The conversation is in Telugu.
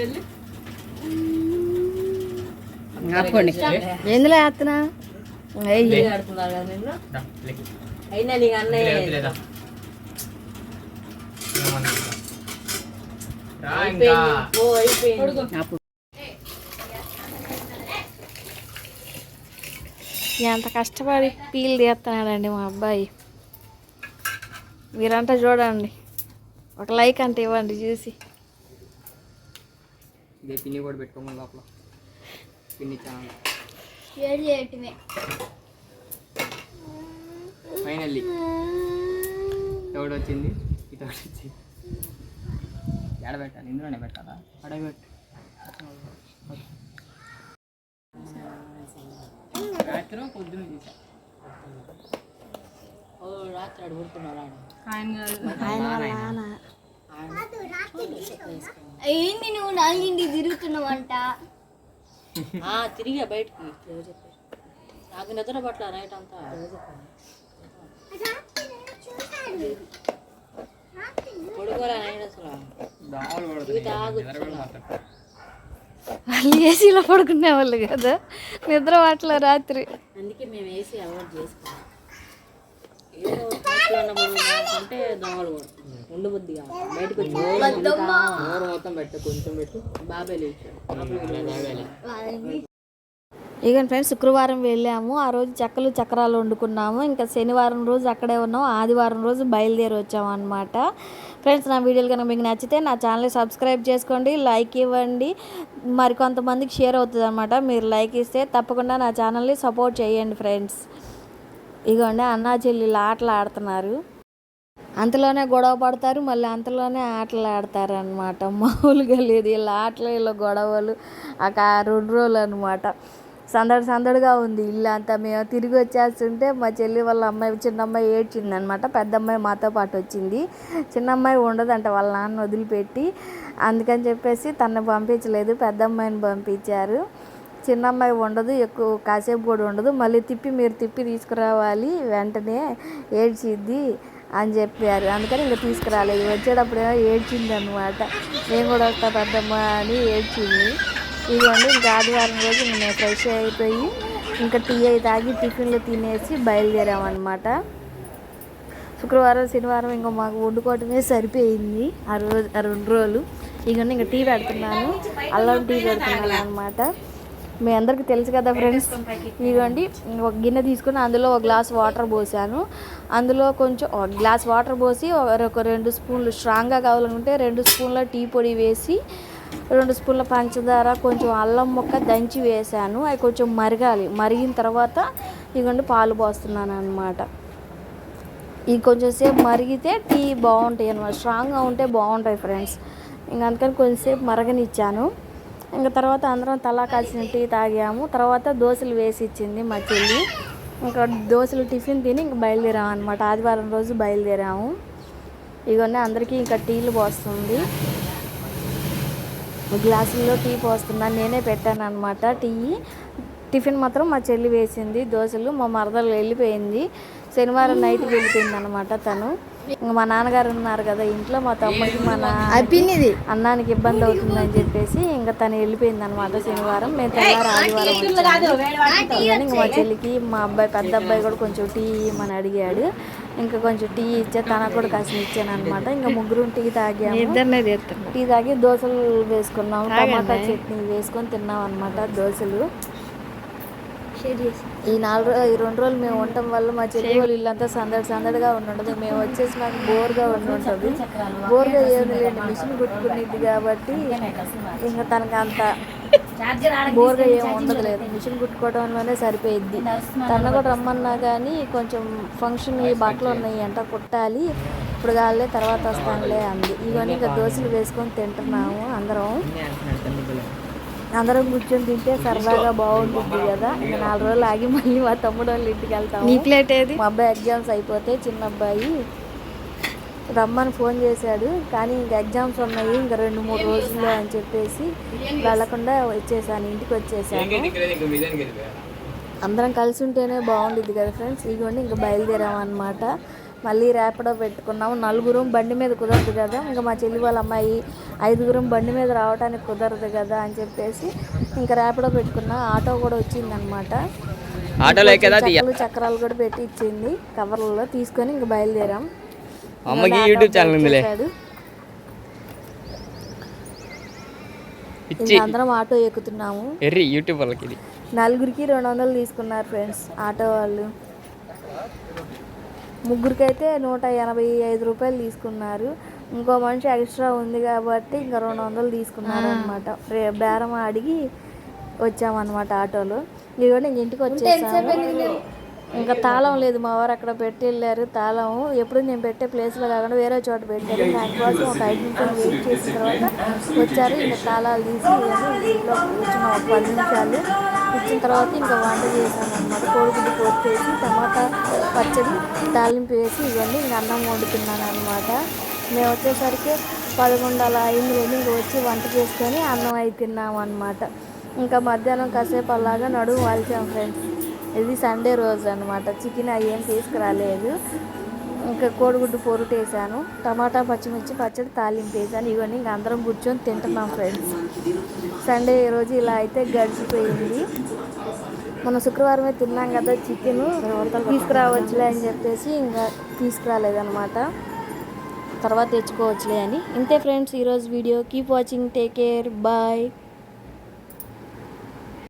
వెళ్ళి. ఆపుకోండి. ఎందులో వేస్తున్నా అయినా నీకు అన్నయ్య ఎంత కష్టపడి పీల్ తీస్తున్నాడండి మా అబ్బాయి. మీరంతా చూడండి. ఒక లైక్ అంటే ఇవ్వండి చూసి. ఇదే పిన్ని కూడా పెట్టుకోమని లోపల. పిన్ని ఛానల్. షేర్ చేయటమే. ఫైనల్లీ ఎవడు వచ్చింది ఇటు వచ్చింది ఎడ పెట్టాలి? ఇందులోనే పెట్టాలా? అడగబెట్టు రాత్రి పొద్దున చేశా. ఓ రాత్రి ఆడు ఊరుకున్నాడు ఆయన ఏంది నువ్వు నాలుగింటి తిరుగుతున్నావంట? ఆ, తిరిగా బయటికి. నాకు నిద్ర పట్ల నైట్ అంతా. పొడుకోలే నైట్ అసలు. వాళ్ళు ఏసీలో పడుకునే వాళ్ళు కదా. నిద్ర పట్ల రాత్రి. అందుకే మేము వేసి అవాయిడ్ చేసుకోవాలి ఏదో అంటే దోమలు కొడుతుంది ఉండు బుద్ధి కాదు. బయటకు వచ్చి నోరు మొత్తం పెట్టు కొంచెం పెట్టు. బాబాయ్ లేచాడు. ఇక ఫ్రెండ్స్ శుక్రవారం వెళ్ళాము. ఆ రోజు చెక్కలు చక్రాలు వండుకున్నాము. ఇంకా శనివారం రోజు అక్కడే ఉన్నాం ఆదివారం రోజు బయలుదేరి వచ్చాము అనమాట ఫ్రెండ్స్ నా వీడియోలు కనుక మీకు నచ్చితే నా ఛానల్ సబ్స్క్రైబ్ చేసుకోండి లైక్ ఇవ్వండి. మరి కొంతమందికి షేర్ అవుతుంది అనమాట మీరు లైక్ ఇస్తే తప్పకుండా నా ఛానల్ని సపోర్ట్ చేయండి ఫ్రెండ్స్. ఇగోండి అన్నా చెల్లెళ్ళు ఆటలు ఆడుతున్నారు. అంతలోనే గొడవ పడతారు మళ్ళీ అంతలోనే ఆటలు ఆడతారు అనమాట మామూలుగా లేదు వీళ్ళ ఆటలు వీళ్ళ గొడవలు ఆ రెండు రోజులు అనమాట సందడి సందడిగా ఉంది ఇల్లు అంతా మేము తిరిగి వచ్చేస్తుంటే మా చెల్లి వాళ్ళ అమ్మాయి చిన్న అమ్మాయి ఏడ్చింది అనమాట పెద్ద అమ్మాయి మాతో పాటు వచ్చింది. చిన్న అమ్మాయి ఉండదంట వాళ్ళ నాన్న వదిలిపెట్టి. అందుకని చెప్పేసి తనని పంపించలేదు పెద్ద అమ్మాయిని పంపించారు. చిన్న అమ్మాయి ఉండదు ఎక్కువ కాసేపు కూడా ఉండదు మళ్ళీ తిప్పి మీరు తిప్పి తీసుకురావాలి వెంటనే ఏడ్చిద్ది అని చెప్పారు. అందుకని ఇంకా తీసుకురాలేదు. వచ్చేటప్పుడేమో ఏడ్చింది అనమాట నేను కూడా వస్తా పెద్దమ్మ అని ఏడ్చింది. ఇదిగోండి ఇంకా ఆదివారం రోజు మేము ఫ్రెష్ అయిపోయి ఇంకా టీ అయి తాగి టిఫిన్లు తినేసి బయలుదేరామన్నమాట. శుక్రవారం శనివారం ఇంకా మాకు వండుకోవటమే సరిపోయింది ఆ రోజు ఆ రెండు రోజులు. ఇక ఇంకా టీ పెడుతున్నాను. అల్లం టీ పెడుతున్నాను అనమాట మీ అందరికీ తెలుసు కదా ఫ్రెండ్స్. ఇదిగోండి ఒక గిన్నె తీసుకుని అందులో ఒక గ్లాస్ వాటర్ పోసాను. అందులో కొంచెం ఒక గ్లాస్ వాటర్ పోసి ఒక- రెండు స్పూన్లు స్ట్రాంగ్గా కావాలనుకుంటే రెండు స్పూన్ల టీ పొడి వేసి రెండు స్పూన్ల పంచదార కొంచెం అల్లం ముక్క దంచి వేసాను. అవి కొంచెం మరగాలి. మరిగిన తర్వాత ఇదిగోండి పాలు పోస్తున్నాను అనమాట ఇది కొంచెం సేపు మరిగితే టీ బాగుంటాయి అనమాట స్ట్రాంగ్గా ఉంటే బాగుంటాయి ఫ్రెండ్స్. ఇంక అందుకని కొంచెంసేపు మరగనిచ్చాను. ఇంకా తర్వాత అందరం తలా కాల్చిన టీ తాగాము. తర్వాత దోశలు వేసి ఇచ్చింది మా చెల్లి. ఇంకా దోశలు టిఫిన్ తిని ఇంక బయలుదేరాము అనమాట ఆదివారం రోజు బయలుదేరాము. ఇవన్నీ అందరికీ ఇంకా టీలు పోస్తుంది. గ్లాసుల్లో టీ పోస్తున్నాను నేనే పెట్టాను అనమాట టీ. టిఫిన్ మాత్రం మా చెల్లి వేసింది దోశలు. మా మరదలు వెళ్ళిపోయింది. శనివారం నైట్ వెళ్ళిపోయింది అనమాట తను. ఇంక మా నాన్నగారు ఉన్నారు కదా ఇంట్లో మా తమ్ముడికి మా నాన్నకి అన్నానికి ఇబ్బంది అవుతుందని చెప్పేసి ఇంకా తను వెళ్ళిపోయింది అనమాట శనివారం. మేము తెల్లారి ఆదివారం ఇంక మా చెల్లికి మా అబ్బాయి పెద్ద అబ్బాయి కూడా కొంచెం టీ ఇమ్మని అడిగాడు. ఇంకా కొంచెం టీ ఇచ్చే తనకు కూడా కాసిన ఇచ్చాను అనమాట ఇంకా ముగ్గురు టీ తాగాము. టీ తాగి దోశలు వేసుకున్నాం టమాటా చట్నీ వేసుకొని తిన్నాం అనమాట దోశలు. ఈ నాలుగు ఈ రెండు రోజులు మేము ఉండటం వల్ల మా చెల్లి వాళ్ళు ఇల్లంతా సందడి సందడిగా ఉండదు మేము వచ్చేసి నాకు బోర్గా ఉండి ఉంటుంది బోర్గా ఏమి లేదు మిషన్ కుట్టుకునేది కాబట్టి ఇంకా తనకి అంత బోర్గా ఏమి ఉండదు లేదు. మిషన్ కుట్టుకోవడం వల్లనే సరిపోయిద్ది. తన కూడా రమ్మన్నా కానీ కొంచెం ఫంక్షన్ ఈ బట్టలు ఉన్నాయి అంట కుట్టాలి. ఇప్పుడు కాలే తర్వాత వస్తానులే అంది. ఇవన్నీ ఇంకా దోశలు వేసుకొని తింటున్నాము అందరం. అందరం కూర్చొని తింటే సరదాగా బాగుంటుంది కదా. ఇంకా నాలుగు రోజులు ఆగి మళ్ళీ మా తమ్ముడు వాళ్ళ ఇంటికి వెళ్తాము. నీ ప్లేట్ ఏది? మా అబ్బాయి ఎగ్జామ్స్ అయిపోతే చిన్న అబ్బాయి. రమ్మని ఫోన్ చేశాడు. కానీ ఇంక ఎగ్జామ్స్ ఉన్నాయి ఇంకా రెండు మూడు రోజుల్లో అని చెప్పేసి వెళ్ళకుండా వచ్చేసాను ఇంటికి వచ్చేసాను. అందరం కలిసి ఉంటేనే బాగుంటుంది కదా ఫ్రెండ్స్. ఇదిగోండి ఇంకా బయలుదేరామన్నమాట. మళ్ళీ ర్యాపిడో పెట్టుకున్నాము. నలుగురం బండి మీద కుదరదు కదా. ఇంకా మా చెల్లి వాళ్ళ అమ్మాయి ఐదుగురం బండి మీద రావడానికి కుదరదు కదా అని చెప్పేసి ఇంకా ర్యాపిడో పెట్టుకున్నా. ఆటో కూడా వచ్చిందనమాట. ఆటోలో తీయ చక్రాలు కూడా పెట్టి ఇచ్చింది. కవర్లలో తీసుకొని ఇంక బయలుదేరాం. అమ్మకి యూట్యూబ్ ఛానల్ ఉందిలే. వచ్చేసాడు. ఇచ్చి. ఇంకా అందరం ఆటో ఎక్కుతున్నాము. ఎర్రి యూట్యూబ్ వాళ్ళకి నలుగురికి రెండు వందలు తీసుకున్నారు ఫ్రెండ్స్ ఆటో వాళ్ళు. ముగ్గురికైతే నూట ఎనభై ఐదు రూపాయలు తీసుకున్నారు. ఇంకో మనిషి ఎక్స్ట్రా ఉంది కాబట్టి ఇంకా రెండు వందలు తీసుకున్నారు అనమాట బేరం అడిగి వచ్చామన్నమాట ఆటోలో. ఇదిగోండి ఇంక ఇంటికి వచ్చేసాము ఇంకా తాళం లేదు మా వారు అక్కడ పెట్టి వెళ్ళారు తాళం. ఎప్పుడు నేను పెట్టే ప్లేస్లో కాకుండా వేరే చోట పెట్టారు. దానికోసం ఒక ఐదు నిమిషాలు వెయిట్ చేసిన తర్వాత వచ్చారు. ఇంకా తాళాలు తీసి ఇంట్లో కూర్చున్న. ఒక పది నిమిషాలు. వచ్చిన తర్వాత ఇంకా వంట చేశాను అనమాట కోడిగుడ్డు కొట్టేసి టమాటా పచ్చడి తాలింపు వేసి ఇవన్నీ ఇంకా అన్నం వండుతున్నాను అనమాట మేము వచ్చేసరికి పదకొండు అలా అయింది రెండు ఇంకా వచ్చి వంట చేసుకొని అన్నం అయి తిన్నాము అనమాట ఇంకా మధ్యాహ్నం కాసేపు అలాగా నడుము వాల్చాం ఫ్రెండ్స్. ఇది సండే రోజు అనమాట చికెన్ అవి ఏం తీసుకురాలేదు. ఇంకా కోడిగుడ్డు పొరుటు వేసాను. టమాటా పచ్చిమిర్చి పచ్చడి తాలింపు వేసాను. ఇవన్నీ ఇంకా అందరం కూర్చొని తింటున్నాం ఫ్రెండ్స్. సండే రోజు ఇలా అయితే గడిచిపోయింది. మన శుక్రవారమే తిన్నాం కదా చికెన్. తీసుకురావచ్చులే అని చెప్పేసి ఇంకా తీసుకురాలేదనమాట తర్వాత తెచ్చుకోవచ్చులే అని. ఇంతే ఫ్రెండ్స్ ఈరోజు video. Keep watching take care bye